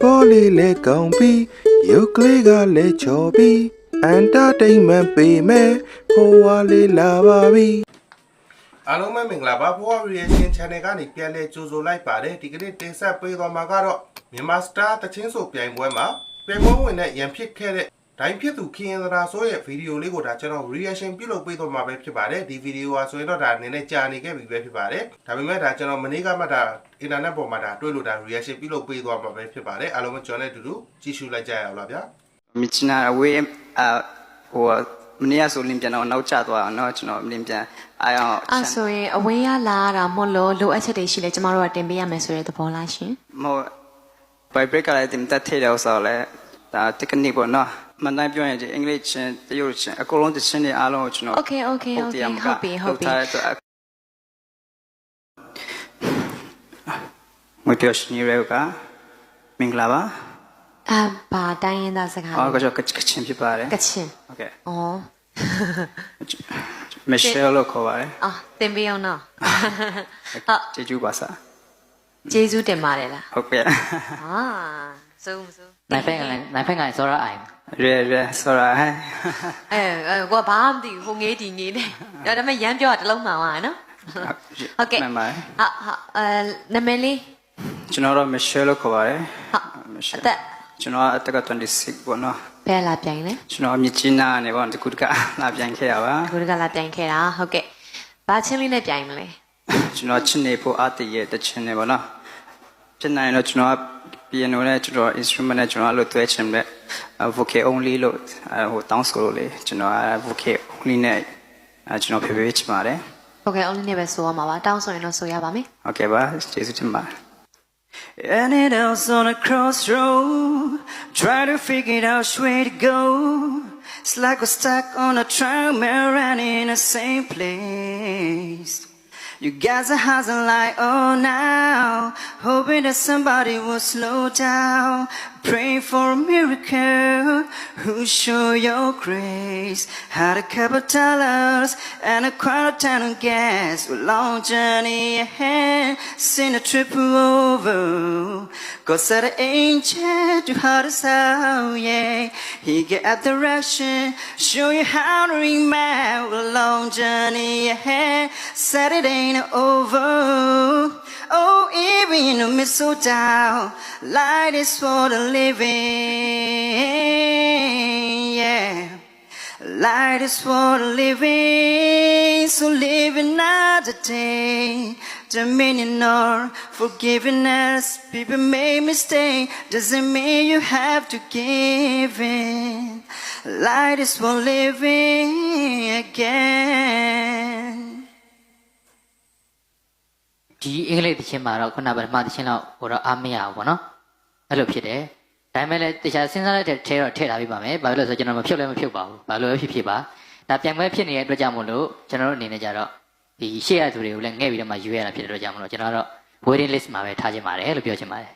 ပေါ်လေးလဲကောင်းပြီးရုပ်ကလေးကလည်းချော်ပြီးအန်တာတိန်မန်ပေးမယ်ဟိုဝါလေးလာပါပြီအားလုံးပဲမင်္ဂလာပါဘွား reaction channel ကနေပြန်လဲကြိုဆိုလိုက်ပါတယ်ဒီကနေ့တင်ဆက်ပေးသွားမှာကတော့မြန်မာစတာတချင်းဆိုပြိုင်ပွဲမှာပြိုင်ပွဲဝင်တဲ့ရန်ဖြစ်ခဲ့တဲ့ ဒိုင်းဖြစ်သူခရင်သရာဆိုရဲ့ဗီဒီယိုလေးကိုဒါကျွန်တော် reaction ပြုလုပ်ပေးသွားမှာပဲဖြစ်ပါတယ်ဒီဗီဒီယိုဟာဆိုရင်တော့ဒါနည်းနည်းကြာနေခဲ့ပြီပဲဖြစ်ပါတယ်ဒါပေမဲ့ဒါကျွန်တော်မနေ့ကမှဒါအင်တာနက်ပေါ်မှာဒါတွေ့လို့ဒါ reaction ပြုလုပ်ပေးသွားမှာပဲဖြစ်ပါတယ်အားလုံးပဲကျွန်တော်နဲ့အတူတူကြည့်ရှုလိုက်ကြရအောင်လားဗျာ မြစ်ချနာအဝေးအဟိုမနေ့ကဆိုလင်းပြန်တော့နောက်ကျသွားအောင်เนาะကျွန်တော်လင်းပြန်အားအောင် အဲ့ဆိုရင်အဝေးရလာရတာမဟုတ်လို့လိုအပ်ချက်တွေရှိလဲကျမတို့ကတင်ပေးရမယ်ဆိုတဲ့သဘောလားရှင် မဟုတ် vibrate ကလည်းတင်တက်ထည့်တယ်ဆိုတော့လေဒါ technique ပေါ့เนาะ မန်တိုင်းပြောရင်ဒီအင်္ဂလိပ်ချင်းတရုတ်ချင်းအကုန်လုံးတချင်းတွေအားလုံးကိုကျွန်တော် Okay okay okay တရားမ ဟုတ်ပြီဟုတ်ပြီ လုပ်ထားတဲ့အတွက်မပြောရှင်ရဲကမင်္ဂလာပါ အဘာတိုင်းရင်းသားစကား အော် လဲ ကကြောကချင်ဖြစ်ပါတယ် ကချင် โอเค ဩ မရှယ်လို့ခေါ်ပါတယ် အာတင်ပေးအောင်နော်ဟုတ် ကျေးဇူးပါဆာ ကျေးဇူးတင်ပါတယ်လား ဟုတ်ကဲ့ ဟာစိုးမစိုး နိုင်ဖက်ကလည်းနိုင်ဖက်ကလည်းစောရအိုင်ရဲရဲဆိုရဟဲ့အဲအဲကိုကဘာမှမသိဘူးဟိုငေးဒီငေးနေဒါပေမဲ့ရမ်းပြောတာတစ်လုံးမှန်သွားတယ်နော်ဟုတ်ကဲ့မှန်ပါတယ်ဟာဟာအဲနာမည်လေးကျွန်တော်တော့ Michelle လို့ခေါ်ပါတယ်ဟုတ်အ Michelle သက်ကျွန်တော်အသက်က26ပေါ့နော်ဘယ်လာပြိုင်လဲကျွန်တော်မြစ်ကြီးနားနေပေါ့တကူတကလာပြန်ခဲ့ရပါဒီကလာပြိုင်ခဲ့တာဟုတ်ကဲ့ဘာချင်းလေးနဲ့ပြိုင်မလဲကျွန်တော်ချစ်နေဖို့အတည်ရဲ့တချင်နေပေါ့နော်ဖြစ်နိုင်တော့ကျွန်တော်က piano နဲ့ကျွန်တော် instrument နဲ့ကျွန်တော်အဲ့လိုတွဲချင်တဲ့ vocal only လို့ဟိုတောင်းဆိုလို့လေကျွန်တော် vocal only နဲ့ကျွန်တော်ဖြည်းဖြည်းချင်ပါတယ် vocal only နဲ့ပဲဆိုရမှာပါတောင်းဆိုရင်တော့ဆိုရပါမယ်ဟုတ်ကဲ့ပါကျေးဇူးတင်ပါတယ် And it else on a crossroad, try to figure it out where to go. It's like we're stuck on a treadmill running in the same place. You guys are hustling like oh now, hoping that somebody will slow down. Pray for a miracle, who show your grace. Had a couple dollars and a quarter ton of gas. A long journey ahead, seen a trip over. God said an angel to heart us out, yeah. He get a direction, show you how to remember. A long journey ahead, said it ain't over. Oh, even the mistletoe, light is for the living, yeah. Light is for the living, so live another day. Dominion or forgiveness, people make mistake, doesn't mean you have to give in. Light is for living again. ဒီအင်္ဂလိပ်သချင်းမှာတော့ခုနကပထမသချင်းတော့ဟိုတော့အားမရဘူးပေါ့နော်အဲ့လိုဖြစ်တယ်ဒါပေမဲ့လည်းတခြားစဉ်းစားလိုက်တဲ့ထဲတော့ထည့်ထားပြီးပါမယ်ဘာလို့လဲဆိုတော့ကျွန်တော်မဖြုတ်လည်းမဖြုတ်ပါဘူးဘာလို့လဲဖြစ်ဖြစ်ပါဒါပြန်ပွဲဖြစ်နေတဲ့အတွက်ကြောင့်မို့လို့ကျွန်တော်တို့အနေနဲ့ကြတော့ဒီရှေ့ရသူတွေကိုလည်းငှဲ့ပြီးတော့မှယူရတာဖြစ်တဲ့အတွက်ကြောင့်မို့လို့ကျွန်တော်ကတော့ waiting list မှာပဲထားခြင်းပါတယ်လို့ပြောချင်ပါတယ်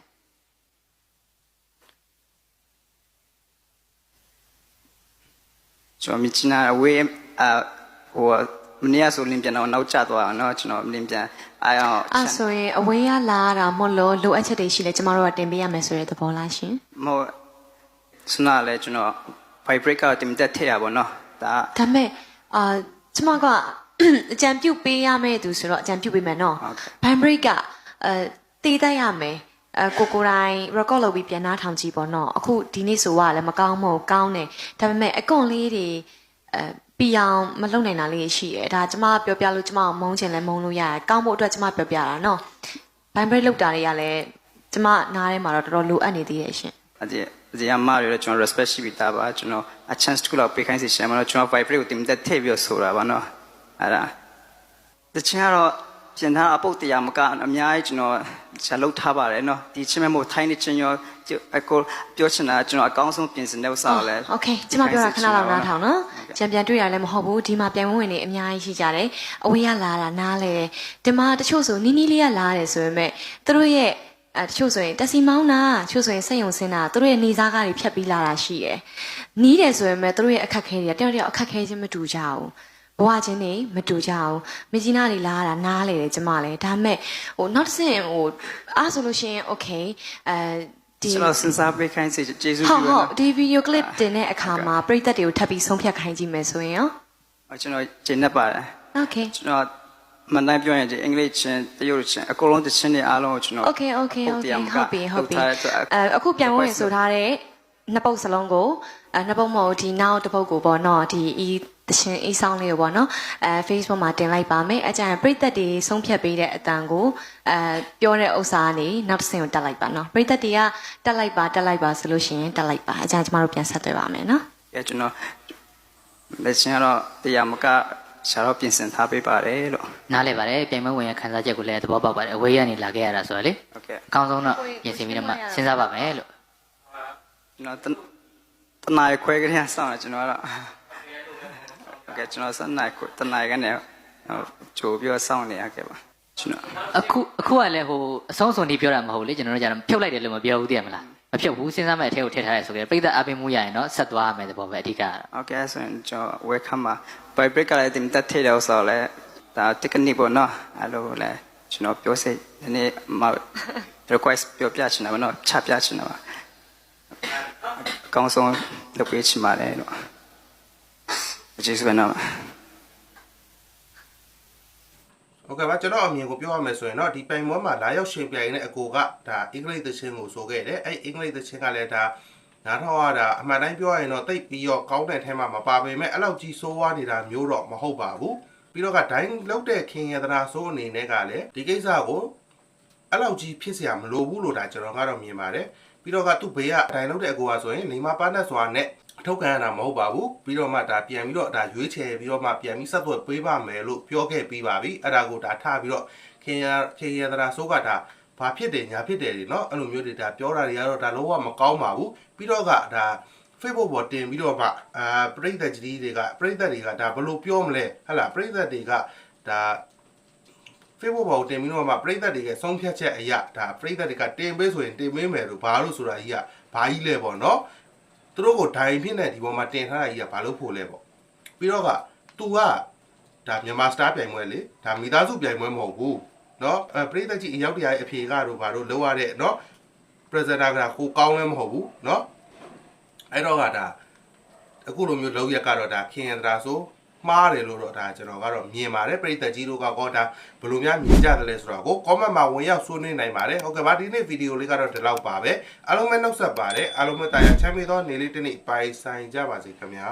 ကျွန်တော်မြစ်ချနာအဝေးအဟို မနေ့ကဆိုလင်းပြန်တော့နောက်ကျသွားအောင်เนาะကျွန်တော်လင်းပြန်အားအောင် အဲ့ဆိုရင်အဝေးရလာရတာမဟုတ်လို့လိုအပ်ချက်တွေရှိလဲကျမတို့ကတင်ပေးရမယ်ဆိုတဲ့သဘောလားရှင် မဟုတ်စနာလဲကျွန်တော် vibrate ကတင်တက်ထည့်ရပါတော့ဒါ ဒါပေမဲ့အာကျမက အကြံပြုတ်ပေးရမယ့်သူဆိုတော့အကြံပြုတ်ပေးမယ်နော် ဟုတ်ကဲ့ ဘိုင်ဘရိတ်ကအဲတည်တတ်ရမယ်အဲကိုကိုတိုင်း record လုပ်ပြီးပြန်နှားထောင်ကြည့်ပေါ့နော်အခုဒီနေ့ဆိုကလည်းမကောင်းမဟုတ်ကောင်းတယ်ဒါပေမဲ့အကွန်လေးတွေအဲ ပြအောင်မလုပ်နိုင်တာလေးရှိတယ်ဒါကျမပြောပြလို့ကျမကိုမုန်းချင်လဲမုန်းလို့ရတယ်ကောင်းဖို့အတွက်ကျမပြောပြတာနော်ဘိုင်ဘရိတ်လောက်တာတွေကလည်းကျမနားထဲမှာတော့တော်တော်လိုအပ်နေသေးရဲ့ရှင်အဲ့ဒီဒီအမရရကျွန်တော် respect ရှိပြီးသားပါကျွန်တော် a chance တစ်ခုလောက်ပေးခိုင်းစီရှင်မလို့ကျွန်တော် vibrate ကိုတင်တက်ထည့်ပြီးတော့ဆိုတာပါနော်အဲ့ဒါတချင်ကတော့ ပြင်သားအပုတ်တရားမကအများကြီးကျွန်တော်ဇာလုပ်ထားပါတယ်နော်ဒီချင်းမဲ့မို့ထိုင်းနေချင်းရောအကိုပြောချင်တာကျွန်တော်အကောင်းဆုံးပြင်ဆင်တဲ့ဥစ္စာကိုလည်း โอเคကျမပြောတာခဏလောက်နားထောင်နော်ကြံပြန်တွေ့ရလဲမဟုတ်ဘူးဒီမှာပြန်ဝင်ဝင်နေအများကြီးရှိကြတယ်အဝေးကလာတာနားလဲတယ်ဒီမှာတချို့ဆိုနီးနီးလေးကလာတယ်ဆိုပေမဲ့သူတို့ရဲ့အဲတချို့ဆိုရင်တက်စီမောင်းတာတချို့ဆိုရင်စက်ယုံစင်းတာသူတို့ရဲ့နေစားကားတွေဖြတ်ပြီးလာတာရှိတယ်နီးတယ်ဆိုပေမဲ့သူတို့ရဲ့အခက်ခဲတွေကတယောက်တယောက်အခက်ခဲချင်းမတူကြဘူး ဘဝချင်းနေမတူကြဘူးမကြီးနာတွေလာတာနားလေတယ်ကျမလည်းဒါပေမဲ့ဟိုနောက်တစ်ဆင့်ဟိုအားဆိုလို့ရှိရင် okay အဲဒီဒီကျွန်တော်စဉ်းစားပေးခိုင်းစေကျေးဇူးဟုတ်ပြုဟုပါတ်ဒီဗီဒီယိုကလစ်တင်တဲ့အခါမှာပရိသတ်တွေကိုထပ်ပြီးဆုံးဖြတ်ခိုင်းကြည့်မယ်ဆိုရင်ရောနော်ကျွန်တော်ကျင့်တတ်ပါတယ် Okay ကျွန်တော်မန်တိုင်းပြောရင်ဒီအင်္ဂလိပ်ချင်းတရုတ်ချင်းအကုန်လုံးတချင်းတွေအားလုံးကိုကျွန်တော် Okay okay ဟုတ် okay တရားမကဟုတ်ပြီဟုတ်ပြီလုပ်ထားတဲ့အတွက်အဲအခုပြန်ဝင်ဆိုထားတဲ့နှစ်ပုတ်စလုံးကိုအဲနှစ်ပုတ်မဟုတ်ဒီနောက်တစ်ပုတ်ကိုပေါ့နော်ဒီဤ တရှင်ဤဆောင်လေးကိုပေါ့နော်အဲ Facebook မှာတင်လိုက်ပါမယ်အကြံပရိသတ်တွေဆုံးဖြတ်ပေးတဲ့အတန်ကိုအဲပြောတဲ့ဥစ္စာကနေနောက်တစ်ဆင့်ကိုတက်လိုက်ပါနော်ပရိသတ်တွေကတက်လိုက်ပါတက်လိုက်ပါဆိုလို့ရှိရင်တက်လိုက်ပါအကြံကျမတို့ပြန်ဆက်သွယ်ပါမယ်နော်အဲကျွန်တော်လက်ချင်းကတော့တရားမကရှာတော့ပြင်ဆင်ထားပေးပါတယ်လို့နားလဲပါတယ်ပြိုင်ပွဲဝင်ရခန်းစားချက်ကိုလည်းသဘောပေါက်ပါတယ်အဝေးကနေလာခဲ့ရတာဆိုတော့လေဟုတ်ကဲ့အကောင်းဆုံးတော့ပြင်ဆင်ပြီးတော့မှစဉ်းစားပါမယ်လို့ကျွန်တော်တတနားခွဲကလေးဆောင်းတယ်ကျွန်တော်ကတော့ဟုတ် ကဲ့ကျွန်တော်စနေခွဲတနားကနေဟိုကြိုပြီးတော့ဆောင်းနေရခဲ့ပါကျွန်တော်အခုအခုကလည်းဟိုအဆုံးအစုံဒီပြောတာမဟုတ်လေကျွန်တော်တို့ကျတော့ဖြုတ်လိုက်တယ်လို့မပြောဘူးသိရမလားမဖြုတ်ဘူးစဉ်းစားမဲ့အထက်ကိုထည့်ထားရဲဆိုကြပြိသက်အပင်မှုရရင်တော့ဆက်သွားရမယ်သဘောပဲအဓိကကတော့ဟုတ်ကဲ့ဆိုရင်ကျွန်တော် welcome ပါ by break ကလည်းတင်တက်ထေတယ်ဆိုတော့လဲဒါ technique ပေါ့နော်အဲ့လိုလဲကျွန်တော်ပြောစိတ်ဒီနေ့မ request ပြောပြချင်တာပေါ့နော်ချပြချင်တာပါအကောင်းဆုံးလုပ်ပေးချင်ပါတယ်လို့ ကျေးဇူးပဲနော် โอเคပါကျွန်တော်အမြင်ကိုပြောရမယ်ဆိုရင်တော့ဒီပိုင်ပွဲမှာလာရောက်ရှင်ပြိုင်တဲ့အကိုကဒါအင်္ဂလိပ်သချင်းကိုဆိုခဲ့တယ်အဲ့အင်္ဂလိပ်သချင်းကလည်းဒါနားထောင်ရတာအမှန်တိုင်းပြောရရင်တော့တိတ်ပြီးတော့ကောင်းတဲ့ထဲမှာမပါပေမဲ့အဲ့လောက်ကြီးစိုးဝါးနေတာမျိုးတော့မဟုတ်ပါဘူးပြီးတော့ကဒိုင်းလောက်တဲ့ခင်ရတနာဆိုးအနေနဲ့ကလည်းဒီကိစ္စကိုအဲ့လောက်ကြီးဖြစ်เสียမလိုဘူးလို့ဒါကျွန်တော်ကတော့မြင်ပါတယ်ပြီးတော့ကသူ့ဘေးကဒိုင်းလောက်တဲ့အကိုကဆိုရင်လိမ္မာပါနဲ့စွာနဲ့ အထောက်ခံရတာမဟုတ်ပါဘူးပြီးတော့မှဒါပြန်ပြီးတော့ဒါရွေးချယ်ပြီးတော့မှပြန်ပြီးဆက်သွယ်ပေးပါမယ်လို့ပြောခဲ့ပြီးပါပြီအဲ့ဒါကိုဒါထပြီးတော့ခင်ရခင်ရသရာဆိုးကဒါဘာဖြစ်တယ်ညာဖြစ်တယ်လေနော်အဲ့လိုမျိုးတွေဒါပြောတာတွေကတော့ဒါလုံးဝမကောင်းပါဘူးပြီးတော့ကဒါ Facebook ပေါ်တင်ပြီးတော့မှအာပရိသတ်ကြီးတွေကပရိသတ်တွေကဒါဘလို့ပြောမလဲဟဟလားပရိသတ်တွေကဒါ Facebook ပေါ်တင်ပြီးတော့မှပရိသတ်တွေရဲ့ဆုံးဖြတ်ချက်အရာဒါပရိသတ်တွေကတင်ပေးဆိုရင်တင်ပေးမယ်လို့ဘာလို့ဆိုတာကြီးကဘာကြီးလဲပေါ့နော် သူတို့ကိုဒိုင်ဖြစ်နေဒီပေါ်မှာတင်ထားတာကြီးကဘာလို့ဖို့လဲပေါ့ပြီးတော့က तू ကဒါမြန်မာစတာပြိုင်ပွဲလေဒါမိသားစုပြိုင်ပွဲမဟုတ်ဘူးเนาะအဲပရိသတ်ကြီးအရောက်တရားရဲ့အဖြေကတော့ဘာလို့လောက်ရတဲ့เนาะ presenter ကကိုကောင်းလည်းမဟုတ်ဘူးเนาะအဲ့တော့ကဒါအခုလိုမျိုးလောက်ရက်ကတော့ဒါခင်ရတရာဆို မှားတယ်လို့တော့ဒါကျွန်တော်ကတော့မြင်ပါတယ်ပရိသတ်ကြီးတို့ကကောဒါဘယ်လိုများမြင်ကြတယ်လဲဆိုတော့ကို comment မှာဝင်ရောက်ဆွေးနွေးနိုင်ပါတယ်ဟုတ်ကဲ့ပါဒီနေ့ဗီဒီယိုလေးကတော့ဒီလောက်ပါပဲအားလုံးပဲနှုတ်ဆက်ပါတယ်အားလုံးပဲတာယာချမ်းမြေသောနေလေးတစ်နေ့ပိုင်ဆိုင်ကြပါစေခင်ဗျာ